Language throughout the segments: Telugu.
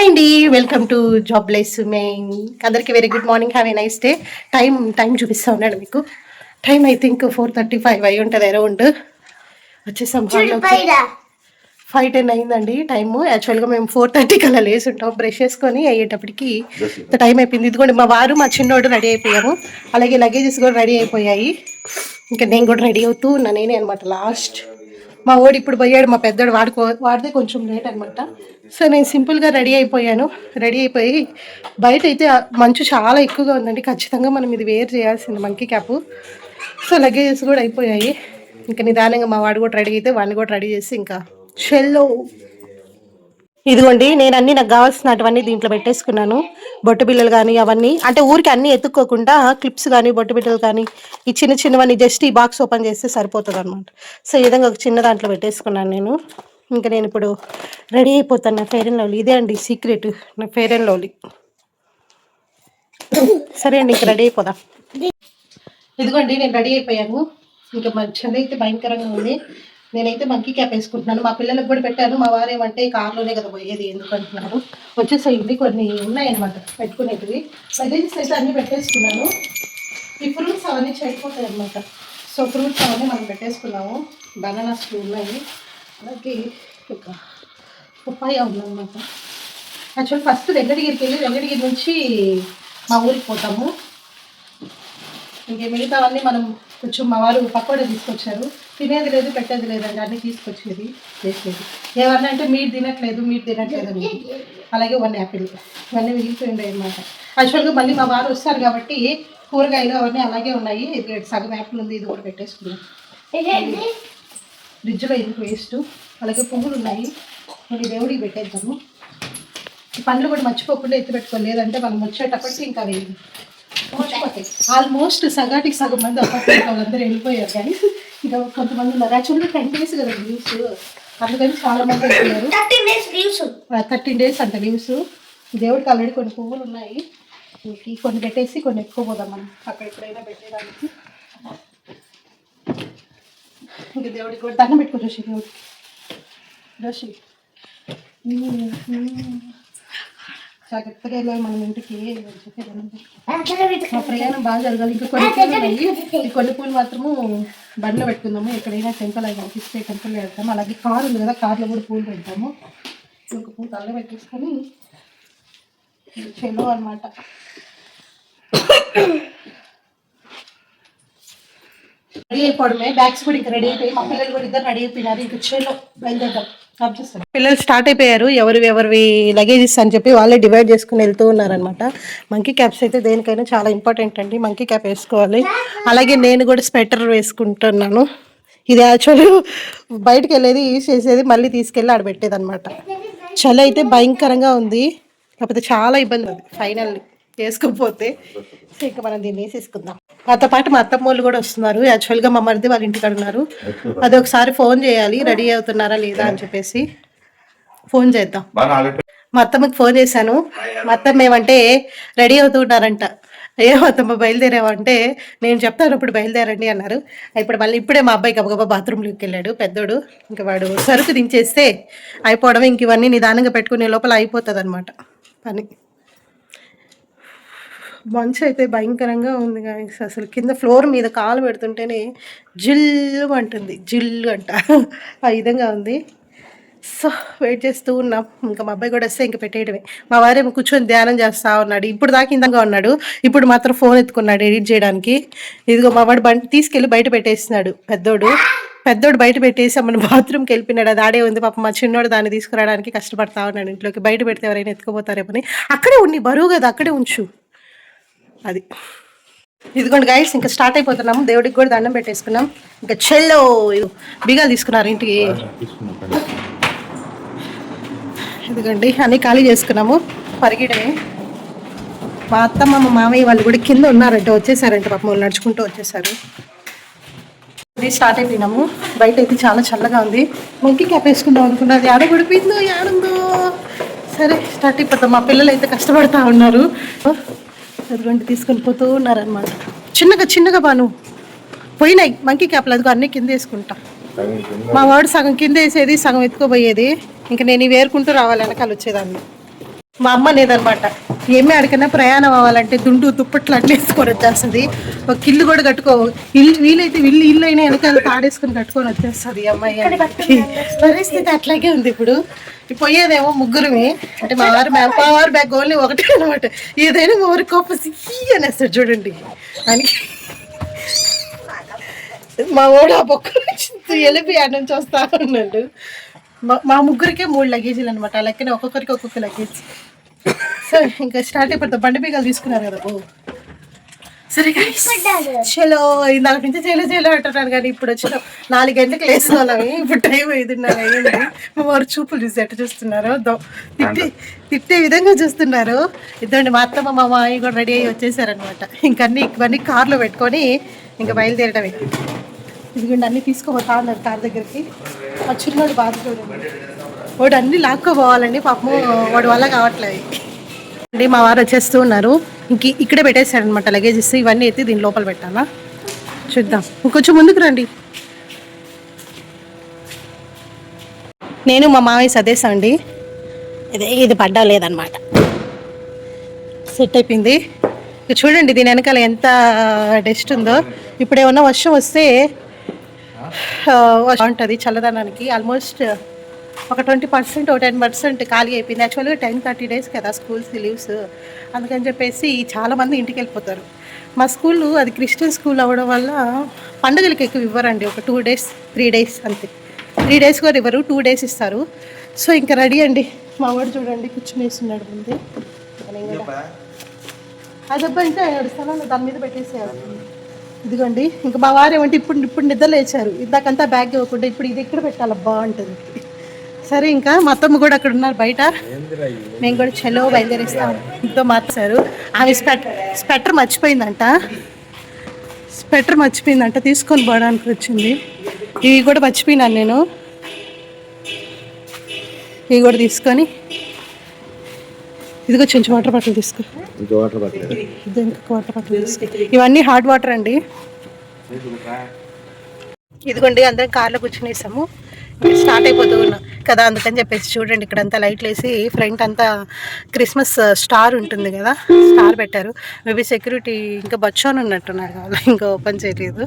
హాయ్ అండి welcome to job lies main అందరికీ very good morning have a nice day time time చూపిస్తా ఉన్నాడు మీకు. Time I think four thirty five అయి ఉంటుంది అరౌండ్ వచ్చేసాం ఫైవ్ టెన్ అయిందండి టైము యాక్చువల్గా మేము ఫోర్ థర్టీకి అలా లేసి ఉంటాం బ్రష్ చేసుకొని అయ్యేటప్పటికి ఇంత టైం అయిపోయింది. ఇదిగోండి మా వారు మా చిన్నోడు రెడీ అయిపోయాము. అలాగే లగేజెస్ కూడా రెడీ అయిపోయాయి. ఇంకా నేను కూడా రెడీ అవుతూ ఉన్నా నేనే అనమాట లాస్ట్ మా ఓడి ఇప్పుడు పోయాడు మా పెద్దోడు వాడుకో వాడితే కొంచెం లేట్ అనమాట సో నేను సింపుల్గా రెడీ అయిపోయాను. రెడీ అయిపోయి బయట అయితే మంచు చాలా ఎక్కువగా ఉందండి. ఖచ్చితంగా మనం ఇది వేర్ చేయాల్సింది మంకీ క్యాప్ సో లగేజెస్ కూడా అయిపోయాయి. ఇంకా నిదానంగా మా వాడు కూడా రెడీ అయితే వాడిని కూడా రెడీ చేసి ఇంకా షెల్లో ఇదిగోండి నేను అన్ని నాకు కావాల్సినటువన్నీ దీంట్లో పెట్టేసుకున్నాను. బొట్టు బిళ్ళలు కానీ అవన్నీ అంటే ఊరికి అన్ని ఎత్తుక్కోకుండా క్లిప్స్ కానీ బొట్టు బిళ్ళలు కానీ ఈ చిన్న చిన్నవన్నీ జస్ట్ ఈ బాక్స్ ఓపెన్ చేస్తే సరిపోతుంది అనమాట సో ఈ విధంగా ఒక చిన్న దాంట్లో పెట్టేసుకున్నాను నేను. ఇంకా నేను ఇప్పుడు రెడీ అయిపోతాను. నా ఫెయిర్ అండ్ లవ్లీ. ఇదే అండి సీక్రెట్. నా ఫెయిర్ అండ్ లవ్లీ. సరే అండి ఇంకా రెడీ అయిపోదాం. ఇదిగోండి నేను రెడీ అయిపోయాను. ఇంకా మంచి అయితే భయంకరంగా ఉంది. నేనైతే మంకీ క్యాప్ వేసుకుంటున్నాను. మా పిల్లలకు కూడా పెట్టాను. మా వారు ఏమంటే కార్లోనే కదా పోయేది ఎందుకు? అంటున్నారు. వచ్చేసేయండి. కొన్ని ఉన్నాయన్నమాట. పెట్టుకునేటివి. లగేజెస్ అయితే అన్నీ పెట్టేసుకున్నాను. ఈ ఫ్రూట్స్ అవన్నీ చెడిపోతాయి అనమాట సో ఫ్రూట్స్ అవన్నీ మనం పెట్టేసుకున్నాము. బనానాస్ ఉన్నాయి. అలాగే ఒక పప్పాయ ఉందన్నమాట. యాక్చువల్ ఫస్ట్ వెంకటగిరికి వెళ్ళి వెంకటగిరి నుంచి మా ఊరికి పోతాము. ఇంకే మిగతావన్నీ మనం కొంచెం మా వారు పకోడీ తీసుకొచ్చారు. తినేది లేదు పెట్టేది లేదండి అన్నీ తీసుకొచ్చేది. చేసేది. ఏమన్నా అంటే మీరు తినట్లేదు మీరు తినట్లేదు అని. అలాగే వన్ యాపిల్. ఇవన్నీ మిగిలిపోయింది అనమాట యాక్చువల్గా మళ్ళీ మా వారు వస్తారు కాబట్టి కూరగాయలు అవన్నీ అలాగే ఉన్నాయి. సగం యాపిల్ ఉంది ఇది కూడా పెట్టేసుకున్నాం. ఫ్రిడ్జ్లో ఎందుకు వేస్ట్. అలాగే పువ్వులు ఉన్నాయి. కొన్ని దేవుడికి పెట్టేద్దాము. ఈ పండ్లు కూడా మర్చిపోకుండా ఎత్తి పెట్టుకోలేదు. లేదంటే మనం వచ్చేటప్పటికి ఇంకా మర్చిపోతాయి ఆల్మోస్ట్ సగాటికి సగం మంది అప్పటికి వాళ్ళందరూ వెళ్ళిపోయారు కానీ ఇంకా కొంతమంది ఉన్నారు. యాక్చువల్గా టెన్ డేస్ కదా లీవ్స్ అందుకని చాలా మంది వెళ్ళిపోయారు. థర్టీన్ డేస్ అంట లీవ్స్ దేవుడికి ఆల్రెడీ కొన్ని పువ్వులు ఉన్నాయి. కొన్ని పెట్టేసి కొన్ని ఎక్కువ పోదాం మనం. అక్కడ ఎప్పుడైనా పెట్టేదానికి. ఇంకా దేవుడికి కూడా దండం పెట్టుకో జోషి దేవుడికి. జోషి. జాగ్రత్తగా వెళ్ళాలి మనం ఇంటికి. మా ప్రయాణం బాగా జరగాలి. ఇంకా కొన్ని పూలు ఉన్నాయి. ఈ కొన్ని పూలు మాత్రము బండ్లో పెట్టుకుందాము. ఎక్కడైనా టెంపుల్ అవి కనిపిస్తే టెంపుల్ వెళ్తాము. అలాగే కారు ఉంది కదా కార్లో కూడా పూలు పెడతాము. ఒక పూలు తల్ల పెట్టేసుకొని చెలో అనమాట రెడీ అయిపోవడమే. బ్యాగ్స్ కూడా ఇంకా రెడీ అయిపోయి మా పిల్లలు కూడా ఇద్దరు రెడీ అయిపోయినారు. ఇంకా చెలో బయలుదేరదాం. పిల్లలు స్టార్ట్ అయిపోయారు. ఎవరు ఎవరివి లగేజెస్ అని చెప్పి వాళ్ళే డివైడ్ చేసుకుని వెళ్తూ ఉన్నారనమాట మంకీ క్యాప్స్ అయితే దేనికైనా చాలా ఇంపార్టెంట్ అండి. మంకీ క్యాప్ వేసుకోవాలి. అలాగే నేను కూడా స్వెటర్ వేసుకుంటున్నాను. ఇది యాక్చువల్ బయటకు వెళ్ళేది యూజ్ చేసేది మళ్ళీ తీసుకెళ్ళి ఆడ పెట్టేది అనమాట చలి అయితే భయంకరంగా ఉంది. కాకపోతే చాలా ఇబ్బంది ఉంది ఫైనల్లీ వేసుకోకపోతే సో ఇంకా మనం దీన్ని వేసేసుకుందాం. మాతో పాటు మా అత్తమ్మోళ్ళు కూడా వస్తున్నారు. యాక్చువల్గా మా మరిది వాళ్ళ ఇంటికాడ ఉన్నారు అది ఒకసారి ఫోన్ చేయాలి. రెడీ అవుతున్నారా లేదా అని చెప్పేసి ఫోన్ చేద్దాం. మా అత్తమ్మకి ఫోన్ చేశాను. మా అత్తమ్మ ఏమంటే రెడీ అవుతున్నారంట. ఏ అత్తమ్మ బయలుదేరావంటే నేను చెప్తాను ఇప్పుడు బయలుదేరండి అన్నారు. ఇప్పుడు మళ్ళీ ఇప్పుడే మా అబ్బాయి గబగబా బాత్రూంలోకి వెళ్ళాడు. పెద్దోడు ఇంకా వాడు సరుకు దించేస్తే అయిపోవడం ఇంక ఇవన్నీ నిదానంగా పెట్టుకునే లోపల అయిపోతుంది అనమాట పని. మంచు అయితే భయంకరంగా ఉంది guys. అసలు కింద ఫ్లోర్ మీద కాలు పెడుతుంటేనే జిల్లు అంటుంది. జిల్లు అంట. ఆ విధంగా ఉంది. సో వెయిట్ చేస్తూ ఉన్నాం. ఇంకా మా అబ్బాయి కూడా వస్తే ఇంకా పెట్టేయడమే. మా వారేమో కూర్చొని ధ్యానం చేస్తూ ఉన్నాడు. ఇప్పుడు దాకా ఇందంగా ఉన్నాడు. ఇప్పుడు మాత్రం ఫోన్ ఎత్తుకున్నాడు ఎడిట్ చేయడానికి. ఇదిగో మా వాడు బండి తీసుకెళ్ళి బయట పెట్టేసినాడు పెద్దోడు. పెద్దోడు బయట పెట్టేసి మన బాత్రూమ్కి వెళ్ళిపోయినాడు. అది ఆడే ఉంది పాప. మా చిన్నోడు దాన్ని తీసుకురావడానికి కష్టపడతా ఉన్నాడు. ఇంట్లోకి బయట పెడితే ఎవరైనా ఎత్తుకుపోతారేమని అక్కడే ఉండి బరువు కదా. అక్కడే ఉంచు. అది. ఇదిగోండి గైడ్స్ ఇంకా స్టార్ట్ అయిపోతున్నాము. దేవుడికి కూడా దండం పెట్టేసుకున్నాం. ఇంకా చెల్లో బిగాలు తీసుకున్నారు ఇంటికి. ఇదిగోండి అన్నీ ఖాళీ చేసుకున్నాము. పరిగెడమే. మా అత్తమ్మ మా మామయ్య వాళ్ళు కూడా కింద ఉన్నారంట వచ్చేసారంట పాపం వాళ్ళు నడుచుకుంటూ వచ్చేసారు. స్టార్ట్ అయిపోయినాము. బయట అయితే చాలా చల్లగా ఉంది. మొక్కి క్యాప్ వేసుకుందాం అనుకున్నది ఆడ పడిపోయిందో ఆడుందో సరే స్టార్ట్ అయిపోతాం. మా పిల్లలు అయితే కష్టపడతా ఉన్నారు. అదిగోండి తీసుకొని పోతూ ఉన్నారనమాట చిన్నగా చిన్నగా బాను. పోయినాయి. మంకీ క్యాప్లు అదిగో అన్నీ కింద వేసుకుంటా. మా వాడు సగం కింద వేసేది సగం ఎత్తుకోబోయేది. ఇంకా నేను వేరుకుంటూ రావాలి వెనకాల వచ్చేదాన్ని. మా అమ్మ లేదనమాట ఏమి అడిగినా ప్రయాణం అవ్వాలంటే దుండు దుప్పట్లు అట్లా వేసుకొని వచ్చేస్తుంది. ఒక ఇల్లు కూడా కట్టుకో ఇల్లు వీలైతే ఇల్లు ఇల్లు అయినా వెనకాల తాడేసుకొని కట్టుకొని వచ్చేస్తుంది అమ్మాయి అని. పరిస్థితి అట్లాగే ఉంది ఇప్పుడు. పోయేదేమో ముగ్గురుమి. అంటే మా వారు మా వారు బ్యాగ్ ఓన్లీ ఒకటే అనమాట. ఏదైనా మా వారి కోపం అనేస్తాడు చూడండి. అని మా వాడు ఆ నుంచి వెళ్ళిపోయి ఆడ నుంచి వస్తా ఉన్నాడు. మా- మా ముగ్గురికే మూడు లగేజీలు అనమాట లెక్కనే ఒక్కొక్కరికి ఒక్కొక్క లగేజ్. సో ఇంకా స్టార్ట్ అయిపోతాం బండి బీగాలు తీసుకున్నారు కదా ఓ. సరే. చలో ఇందాక నుంచి చేయలే చేయలే అంటున్నాను కానీ ఇప్పుడు వచ్చిన నాలుగు గంటలకు లేసుకోవాలి ఇప్పుడు టైం ఐదున్నర అయ్యింది మా వారు చూపులు చూసి ఎట్ట చూస్తున్నారు తిట్టే తిట్టే విధంగా చూస్తున్నారు. ఇద్దండి మా అత్తమ్మ మా మామయ్య కూడా రెడీ అయ్యి వచ్చేసారనమాట ఇంకన్నీ ఇవన్నీ కార్లో పెట్టుకొని ఇంకా బయలుదేరడమే ఇదిగోండి అన్ని తీసుకోపోతా ఉన్నారు కార్ దగ్గరికి. ఆ చిన్నోడు బాధ చూడండి వాడు అన్ని లాక్కోపోవాలండి పాపము వాడు వల్ల కావట్లేదు. అండి మా వారు వచ్చేస్తూ ఉన్నారు. ఇంక ఇక్కడే పెట్టేశారనమాట లగేజ్ ఇస్తే ఇవన్నీ ఎత్తి దీని లోపల పెట్టాలా? చూద్దాం. ఇంకొంచెం ముందుకు రండి. నేను మా మామయ్య సదేశం అండి. ఇది ఇది పడ్డా లేదనమాట సెట్ అయిపోయింది. ఇక చూడండి దీని వెనకాల ఎంత డస్ట్ ఉందో. ఇప్పుడు ఏమన్నా వర్షం వస్తే ఉంటుంది చల్లదనానికి. ఆల్మోస్ట్ ఒక ట్వంటీ పర్సెంట్ ఒక టెన్ పర్సెంట్ ఖాళీ అయిపోయింది. యాక్చువల్గా టెన్ థర్టీ డేస్ కదా స్కూల్స్ లీవ్స్. అందుకని చెప్పేసి చాలామంది ఇంటికి వెళ్ళిపోతారు. మా స్కూల్ అది క్రిస్టియన్ స్కూల్ అవ్వడం వల్ల పండుగలకి ఎక్కువ ఇవ్వరండి. ఒక టూ డేస్ త్రీ డేస్ అంతే. త్రీ డేస్ కూడా ఇవ్వరు టూ డేస్ ఇస్తారు. సో ఇంకా రెడీ అండి. మా వాడు చూడండి కూర్చుని వేస్తున్నాడు ముందు. కూడా అదబ్బా ఇంకా ఏడుస్తాను దాని మీద పెట్టేసేయాలి. ఇదిగోండి ఇంకా మా వారు ఏమంటే ఇప్పుడు ఇప్పుడు నిద్ర లేచారు. ఇందాకంతా బ్యాగ్ ఇవ్వకుండా ఇప్పుడు ఇది ఎక్కడ పెట్టాలి బాగుంటుంది సరే ఇంకా మా అత్తమ్మ కూడా అక్కడ ఉన్నారు బయట. మేము కూడా చెలో బయలుదేరిస్తాం. ఇంతో మార్చారు ఆమె స్పెట్ స్పెటర్ మర్చిపోయిందంట. స్పెటర్ మర్చిపోయిందంట తీసుకొని పోవడానికి వచ్చింది. ఇవి కూడా మర్చిపోయినాను నేను. ఇవి కూడా తీసుకొని ఇదిగో కొంచెం వాటర్ బాటిల్ తీసుకో. వాటర్ పట్టలేదు ఇది ఇంకొక వాటర్ బాటిల్ తీసుకో. ఇవన్నీ హాట్ వాటర్ అండి. ఇదిగోండి అందరం కార్లో కూర్చునేసాము. స్టార్ట్ అయిపోతూ ఉన్నాం. కదా అందుకని చెప్పేసి చూడండి ఇక్కడ అంతా లైట్లు వేసి ఫ్రంట్ అంతా క్రిస్మస్ స్టార్ ఉంటుంది కదా స్టార్ పెట్టారు. మేబీ సెక్యూరిటీ ఇంకా బచ్చోని ఉన్నట్టున్నారు కావాలి ఇంకా ఓపెన్ చేయలేదు.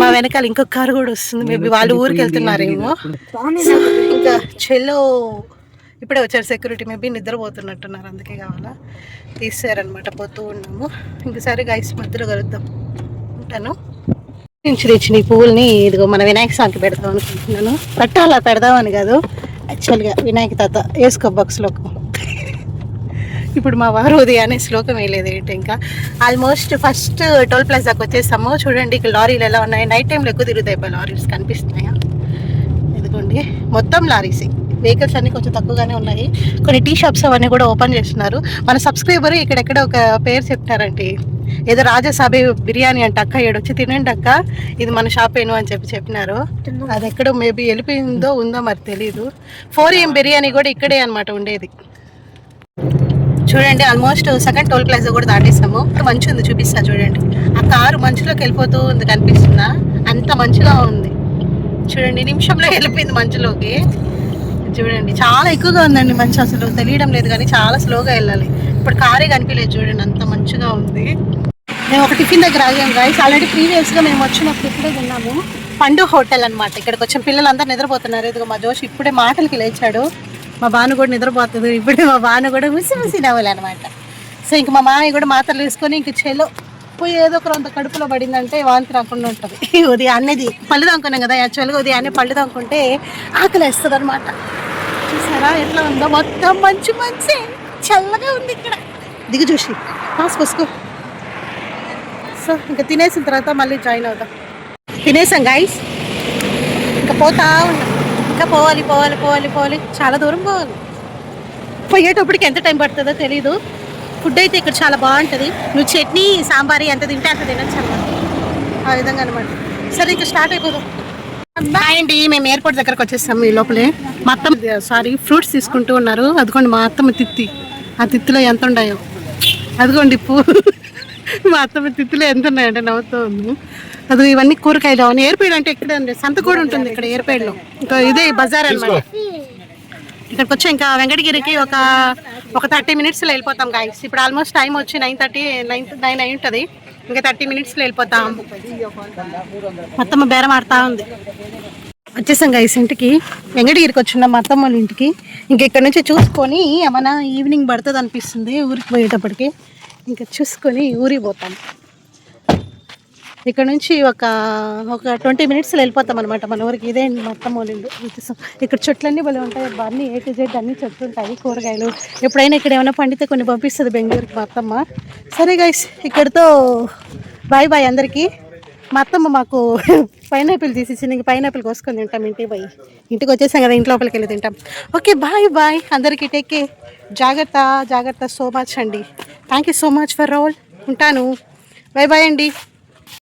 మా వెనకాల ఇంకొక కారు కూడా వస్తుంది మేబీ వాళ్ళు ఊరికి వెళ్తున్నారేమో ఇంకా చెల్లో ఇప్పుడే వచ్చారు సెక్యూరిటీ మేబీ నిద్రపోతున్నట్టున్నారు అందుకే కావాలా. తీసారనమాట పోతూ ఉన్నాము. ఇంకసారి గైస్ మధ్యలో కలుద్దాం. ఉంటాను. నుంచి తెచ్చిన ఈ పువ్వుల్ని ఇదిగో మన వినాయక స్వామికి పెడదాం అనుకుంటున్నాను. పట్టాలా పెడదామని కాదు యాక్చువల్గా వినాయక తాత వేసుకో శ్లోకం ఇప్పుడు మా వారు ఉదయాన్నే శ్లోకం వేయలేదు ఏంటి ఇంకా? ఆల్మోస్ట్ ఫస్ట్ టోల్ ప్లాజాకి వచ్చేసాము. చూడండి ఇక్కడ లారీలు ఎలా ఉన్నాయి? నైట్ టైంలో ఎక్కువ తిరుగుతాయి లారీస్ కనిపిస్తున్నాయా? ఇదిగోండి మొత్తం లారీస్. వెహికల్స్ అన్ని కొంచెం తక్కువగానే ఉన్నాయి. కొన్ని టీ షాప్స్ అవన్నీ కూడా ఓపెన్ చేస్తున్నారు. మన సబ్స్క్రైబర్ ఇక్కడెక్కడ ఒక పేరు చెప్తారండి ఏదో రాజసాబే బిర్యానీ అంట అక్క ఏడొచ్చి తినండి అక్క ఇది మన షాప్ ఏను అని చెప్పి చెప్పినారు. అది ఎక్కడో మేబీ వెళ్ళిపోయిందో ఉందో మరి తెలీదు. ఫోర్ ఏం బిర్యానీ కూడా ఇక్కడే అన్నమాట ఉండేది. చూడండి ఆల్మోస్ట్ సెకండ్ టోల్ ప్లాజా కూడా దాటేసాము. మంచు ఉంది చూపిస్తా చూడండి. ఆ కారు మంచులోకి వెళ్ళిపోతూ ఉంది కనిపిస్తుందా అంత మంచుగా ఉంది. చూడండి నిమిషంలో వెళ్ళిపోయింది మంచులోకి. చూడండి చాలా ఎక్కువగా ఉందండి మంచు అసలు. తెలియడం లేదు కానీ చాలా స్లోగా వెళ్ళాలి. ఇప్పుడు కారే కనిపించలేదు చూడండి అంత మంచిగా ఉంది. మేము ఒక టిఫిన్ దగ్గర ఆగాం గాయస్ ఆల్రెడీ ప్రీవియస్గా మేము వచ్చినప్పుడు ఇప్పుడే తిన్నాము. పండు హోటల్ అనమాట ఇక్కడికి వచ్చిన పిల్లలందరూ నిద్రపోతున్నారు. ఇదిగో మా జోష్ ఇప్పుడే మాటలకి లేచాడు. మా బాను కూడా నిద్రపోతుంది. ఇప్పుడే మా బాను కూడా ముసి ముసి నవ్వాలి అనమాట సో ఇంక మా మామయ్య కూడా మాత్రలు వేసుకొని ఇంక చెలో పోయి ఏదో ఒక రొంత కడుపులో పడిందంటే వాంతి రాకుండా ఉంటుంది. ఉదయాన్నేది పళ్ళు దాముకున్నాం కదా యాక్చువల్గా ఉదయాన్నే పళ్ళు దాముకుంటే ఆకలి వేస్తుంది అనమాట చూసారా? ఎట్లా ఉందో? మొత్తం మంచి మంచి. చల్లగా ఉంది ఇక్కడ. దిగు చూసి పాస్ పోసుకో సో ఇంకా తినేసిన తర్వాత మళ్ళీ జాయిన్ అవుదాం. తినేసాం గాయస్ ఇంకా పోతా ఉన్నాం. ఇంకా పోవాలి పోవాలి పోవాలి పోవాలి. చాలా దూరం పోవాలి. పోయేటప్పటికి ఎంత టైం పడుతుందో తెలీదు. ఫుడ్ అయితే ఇక్కడ చాలా బాగుంటుంది. నువ్వు చట్నీ సాంబార్ ఎంత తింటే అంత తినచ్చు అన్నమాట. ఆ విధంగా అనమాట సరే ఇంకా స్టార్ట్ అయిపోదాం. అండి మేము ఎయిర్పోర్ట్ దగ్గరకు వచ్చేసాము ఈ లోపలే. మా అత్తమ్మ సారీ ఫ్రూట్స్ తీసుకుంటూ ఉన్నారు. అదిగోండి మా అత్తమ్మ తిత్తి. ఆ తిత్తిలో ఎంత ఉన్నాయో. అదిగోండి పూ మా అత్తమ్మ తిత్తిలో ఎంత ఉన్నాయంటే నవ్వుతూ ఉంది. అది ఇవన్నీ కూరగాయలు. అవును ఏర్పేడు అంటే ఇక్కడ అండి? సంత కూడా ఉంటుంది ఇక్కడ ఏర్పేడులో ఇంకా ఇదే బజార్ అనమాట ఇక్కడికి వచ్చి. ఇంకా వెంకటగిరికి ఒక ఒక థర్టీ మినిట్స్లో వెళ్ళిపోతాం గాయస్ ఇప్పుడు ఆల్మోస్ట్ టైం వచ్చి నైన్ థర్టీ నైన్ నైన్ అయి ఉంటుంది. ఇంకా థర్టీ మినిట్స్లో వెళ్ళిపోతాం. మొత్తం బేరం ఆడుతూ ఉంది. వచ్చేసాం గైస్ ఇంటికి. వెంకటగిరికి వచ్చిన మా అత్తమ్మ వాళ్ళ ఇంటికి. ఇంక ఇక్కడ నుంచి చూసుకొని ఏమైనా ఈవినింగ్ పడుతుంది అనిపిస్తుంది ఊరికి పోయేటప్పటికి. ఇంకా చూసుకొని ఊరికి పోతాం. ఇక్కడ నుంచి ఒక ఒక ట్వంటీ మినిట్స్లో వెళ్ళిపోతాం అనమాట మన ఊరికి ఇదే మా అత్తమ్మ వాళ్ళ ఇల్లు. వచ్చేసాం. ఇక్కడ చెట్లన్నీ భలే ఉంటాయి. అబ్బా, అన్ని ఏ టు జెడ్ అన్ని చెట్లు ఉంటాయి కూరగాయలు. ఎప్పుడైనా ఇక్కడ ఏమైనా పండితే కొన్ని పంపిస్తుంది బెంగళూరుకి మా అత్తమ్మ. సరే గైస్ ఇక్కడితో బాయ్ బాయ్ అందరికీ. మా అత్తమ్మ మాకు పైనాపిల్ తీసిచ్చింది ఇంక పైనాపిల్ కోసుకొని తింటాం ఇంటికి పోయి. ఇంటికి వచ్చేసాం కదా ఇంటి లోపలికి వెళ్ళి తింటాం. ఓకే బాయ్ బాయ్ అందరికీ టేక్ కేర్ జాగ్రత్త జాగ్రత్త సో మచ్ అండి. Thank you so much for all ఉంటాను. బాయ్ బాయ్ అండి.